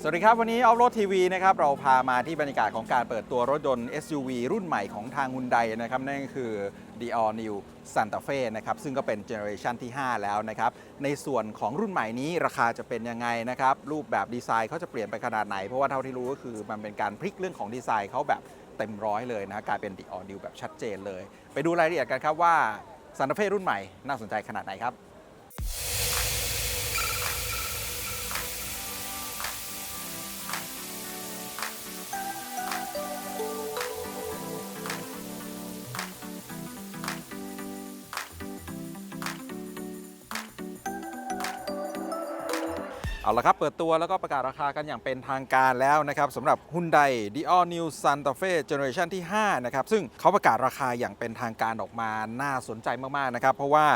สวัสดีครับ วันนี้ออฟโรดทีวีนะครับเราพามาที่บรรยากาศของการเปิดตัวรถยนต์ SUV รุ่นใหม่ของทางฮุนไดนะครับ นั่นก็คือ the all new Santa Fe นะครับ ซึ่งก็เป็นเจเนอเรชันที่ 5 แล้วนะครับ ในส่วนของรุ่นใหม่นี้ราคาจะเป็นยังไงนะครับ รูปแบบดีไซน์เขาจะเปลี่ยนไปขนาดไหน เพราะว่าเท่าที่รู้ก็คือมันเป็นการพลิกเรื่องของดีไซน์เขาแบบเต็มร้อยเลยนะกลายเป็น the all new แบบชัดเจนเลย ไปดูรายละเอียดกันครับว่า Santa Fe รุ่นใหม่น่าสนใจขนาดไหนครับ เอาละครับ เปิดตัวแล้วก็ประกาศราคากันอย่างเป็นทางการแล้วนะครับสำหรับ Hyundai The All New Santa Fe Generation ที่ 5 นะครับ ซึ่งเขาประกาศราคาอย่างเป็นทางการออกมาน่าสนใจมาก ๆ นะครับ เพราะว่า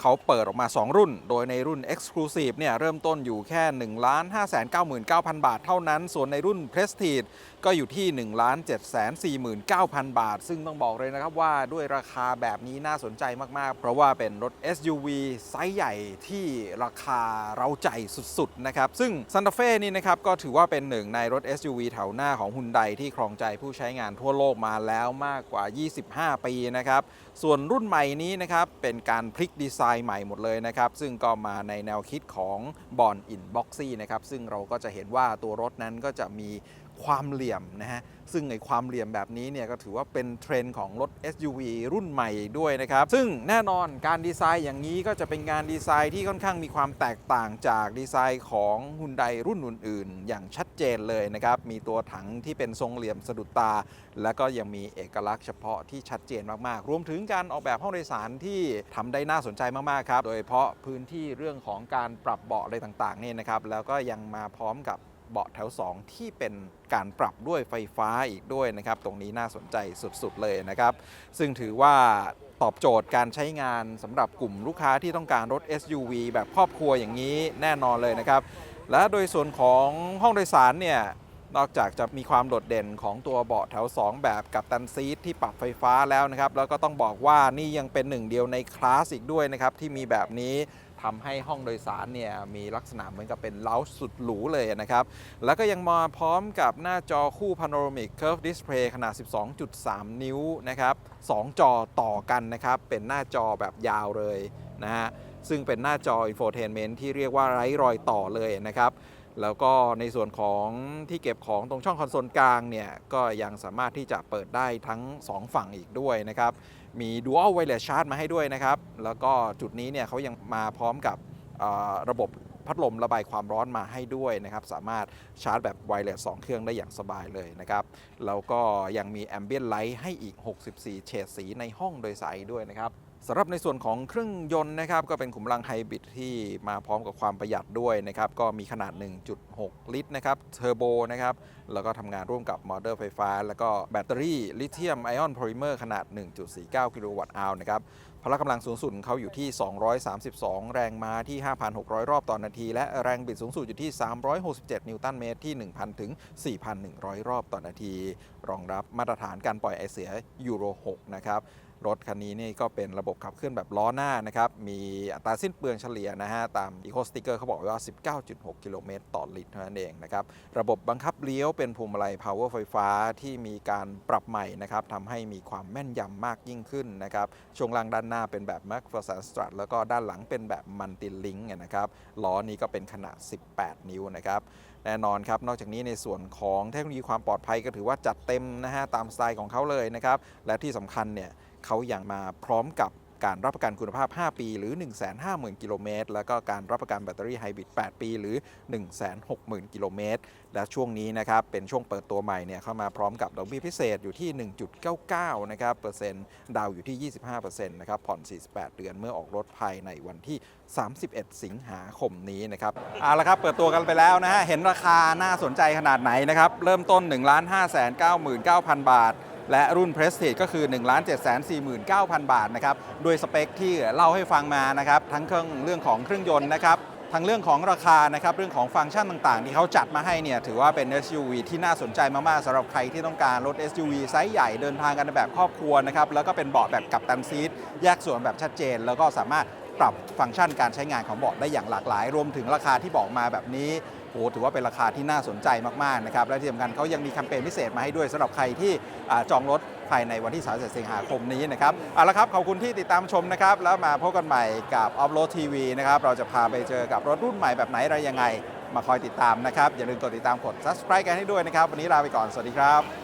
เขาเปิดออกมา 2 รุ่น โดยในรุ่น Exclusive เนี่ยเริ่มต้นอยู่แค่ 1 5 9 9 0 0 0บาทเท่านั้น ส่วนในรุ่น Prestige ก็อยู่ที่ 1 7 4 9 0 0 0 บาท ซึ่งต้องบอกเลยนะครับว่าด้วยราคาแบบนี้น่าสนใจมาก ๆ เพราะว่าเป็นรถ SUV ไซส์ใหญ่ที่ราคาเราใจสุด ๆ นะครับซึ่งซันตาเฟ่นี่นะครับก็ถือว่าเป็นหนึ่งในรถ SUV แถวหน้าของฮุนไดที่ครองใจผู้ใช้งานทั่วโลกมาแล้วมากกว่า 25 ปีนะครับ ส่วนรุ่นใหม่นี้นะครับเป็นการพลิกดีไซน์ใหม่หมดเลยนะครับ ซึ่งก็มาในแนวคิดของบอนอินบ็อกซี่นะครับ ซึ่งเราก็จะเห็นว่าตัวรถนั้นก็จะมี ความเหลี่ยมนะฮะซึ่งในความเหลี่ยมแบบนี้เนี่ยก็ถือว่าเป็นเทรนด์ของรถ SUV รุ่นใหม่ด้วยนะครับ ซึ่งแน่นอนการดีไซน์อย่างนี้ก็จะเป็นงานดีไซน์ที่ค่อนข้างมีความแตกต่างจากดีไซน์ของฮุนไดรุ่นอื่นๆ อย่างชัดเจนเลยนะครับ มีตัวถังที่เป็นทรงเหลี่ยมสะดุดตา และก็ยังมีเอกลักษณ์เฉพาะที่ชัดเจนมากๆ รวมถึงการออกแบบห้องโดยสารที่ทำได้น่าสนใจมากๆครับ โดยเฉพาะพื้นที่เรื่องของการปรับเบาะอะไรต่างๆเนี่ยนะครับ แล้วก็ยังมาพร้อมกับ เบาะแถว 2 ที่เป็นการปรับด้วยไฟฟ้าอีกด้วยนะครับ ตรงนี้น่าสนใจสุดๆเลยนะครับ ซึ่งถือว่าตอบโจทย์การใช้งานสำหรับกลุ่มลูกค้าที่ต้องการรถ SUV แบบครอบครัวอย่างนี้แน่นอนเลยนะครับ และโดยส่วนของห้องโดยสารเนี่ยนอกจากจะมีความโดดเด่นของตัวเบาะแถว 2 แบบกับตันซีทที่ปรับไฟฟ้าแล้วนะครับ แล้วก็ต้องบอกว่านี่ยังเป็นหนึ่งเดียวในคลาสอีกด้วยนะครับ ที่มีแบบนี้ ทำให้ห้องโดยสารเนี่ยมีลักษณะเหมือนกับเป็นเล้าสุดหรูเลยนะครับ แล้วก็ยังมาพร้อมกับหน้าจอคู่ Panoramic Curve Display ขนาด 12.3 นิ้วนะครับ 2 จอต่อกันนะครับ เป็นหน้าจอแบบยาวเลยนะฮะซึ่งเป็นหน้าจอ Infotainment ที่เรียกว่าไร้รอยต่อเลยนะครับ แล้วก็ในส่วนของที่เก็บของตรงช่องคอนโซลกลางเนี่ยก็ยังสามารถที่จะเปิดได้ทั้ง 2 ฝั่งอีกด้วยนะครับ มี Dual Wireless Charge มาให้ด้วยนะครับ แล้วก็จุดนี้เนี่ยเขายังมาพร้อมกับระบบพัดลมระบายความร้อนมาให้ด้วยนะครับ สามารถชาร์จแบบไวเลส2เครื่องได้อย่างสบายเลยนะครับ แล้วก็ยังมี Ambient Light ให้อีก 64 เฉดสีในห้องโดยสารด้วยนะครับ สำหรับในส่วนของเครื่องยนต์นะครับก็เป็นขุมพลังไฮบริดที่มาพร้อมกับความประหยัดด้วยนะครับก็มีขนาด 1.6 ลิตรนะครับเทอร์โบนะครับแล้วก็ทำงานร่วมกับมอเตอร์ไฟฟ้า แล้วก็แบตเตอรี่ลิเธียมไอออนโพลิเมอร์ขนาด 1.49 กิโลวัตต์อาวนะครับพละกำลังสูงสุดเขาอยู่ที่ 232 แรงม้าที่ 5,600 รอบต่อนาที และแรงบิดสูงสุดอยู่ที่ 367 นิวตันเมตรที่ 1,000 ถึง 4,100 รอบต่อนาที รองรับมาตรฐานการปล่อยไอเสียยูโร 6 นะครับ รถคันนี้นี่ก็เป็นระบบขับเคลื่อนแบบล้อหน้านะครับ มีอัตราสิ้นเปลืองเฉลี่ยนะฮะ ตาม Eco Sticker เขาบอกว่า 19.6 กิโลเมตรต่อลิตรเท่านั้นเองนะครับ ระบบบังคับเลี้ยวเป็นพวงมาลัย power ไฟฟ้าที่มีการปรับใหม่นะครับทำให้มีความแม่นยำมากยิ่งขึ้นนะครับ ช่วงล่างด้านหน้าเป็นแบบ m a c p h e r s o n Strut แล้วก็ด้านหลังเป็นแบบ Multi Link นะครับ ล้อนี้ก็เป็นขนาด 18 นิ้วนะครับแน่นอนครับ นอกจากนี้ในส่วนของเทคโนโลยีความปลอดภัยก็ถือว่าจัดเต็มนะฮะตามสไตล์ของเขาเลยนะครับ และที่สำคัญเนี่ย เขายังมาพร้อมกับการรับประกันคุณภาพ 5 ปี หรือ 150,000 กิโลเมตร แล้วก็การรับประกันแบตเตอรี่ไฮบริด 8 ปี หรือ 160,000 กิโลเมตร และช่วงนี้นะครับ เป็นช่วงเปิดตัวใหม่เนี่ยเข้ามาพร้อมกับดอกเบี้ยพิเศษอยู่ที่ 1.99 นะครับเปอร์เซ็นต์ดาวอยู่ที่ 25%นะครับ ผ่อน 48 เดือนเมื่อออกรถภายในวันที่ 31 สิงหาคมนี้นะครับ เอาละครับ เปิดตัวกันไปแล้วนะฮะ เห็นราคาน่าสนใจขนาดไหนนะครับ เริ่มต้น 1 5 9 9 9 0 0 บาท และรุ่น Prestige ก็คือ 1 7 4 9 0 0 0 บาทนะครับโดยสเปคที่เล่าให้ฟังมานะครับทั้งเครื่องเรื่องของเครื่องยนต์นะครับทั้งเรื่องของราคานะครับเรื่องของฟังก์ชันต่างๆ ที่เขาจัดมาให้เนี่ยถือว่าเป็น SUV ที่น่าสนใจมากๆสำหรับใครที่ต้องการรถ SUV ไซส์ใหญ่เดินทางกันในแบบครอบครัวนะครับแล้วก็เป็นเบาะแบบกับตันซีทแยกส่วนแบบชัดเจน แล้วก็สามารถปรับฟังก์ชันการใช้งานของเบาะได้อย่างหลากหลาย รวมถึงราคาที่บอกมาแบบนี้ โอ้ถือว่าเป็นราคาที่น่าสนใจมากๆนะครับและที่สำคัญเขายังมีแคมเปญพิเศษมาให้ด้วยสำหรับใครที่จองรถภายในวันที่ 30 สิงหาคมนี้นะครับเอาละครับ ขอบคุณที่ติดตามชมนะครับ แล้วมาพบกันใหม่กับออฟโรดทีวีนะครับ เราจะพาไปเจอกับรถรุ่นใหม่แบบไหนอะไรยังไง มาคอยติดตามนะครับ อย่าลืมกดติดตามกด subscribe กันให้ด้วยนะครับ วันนี้ลาไปก่อน สวัสดีครับ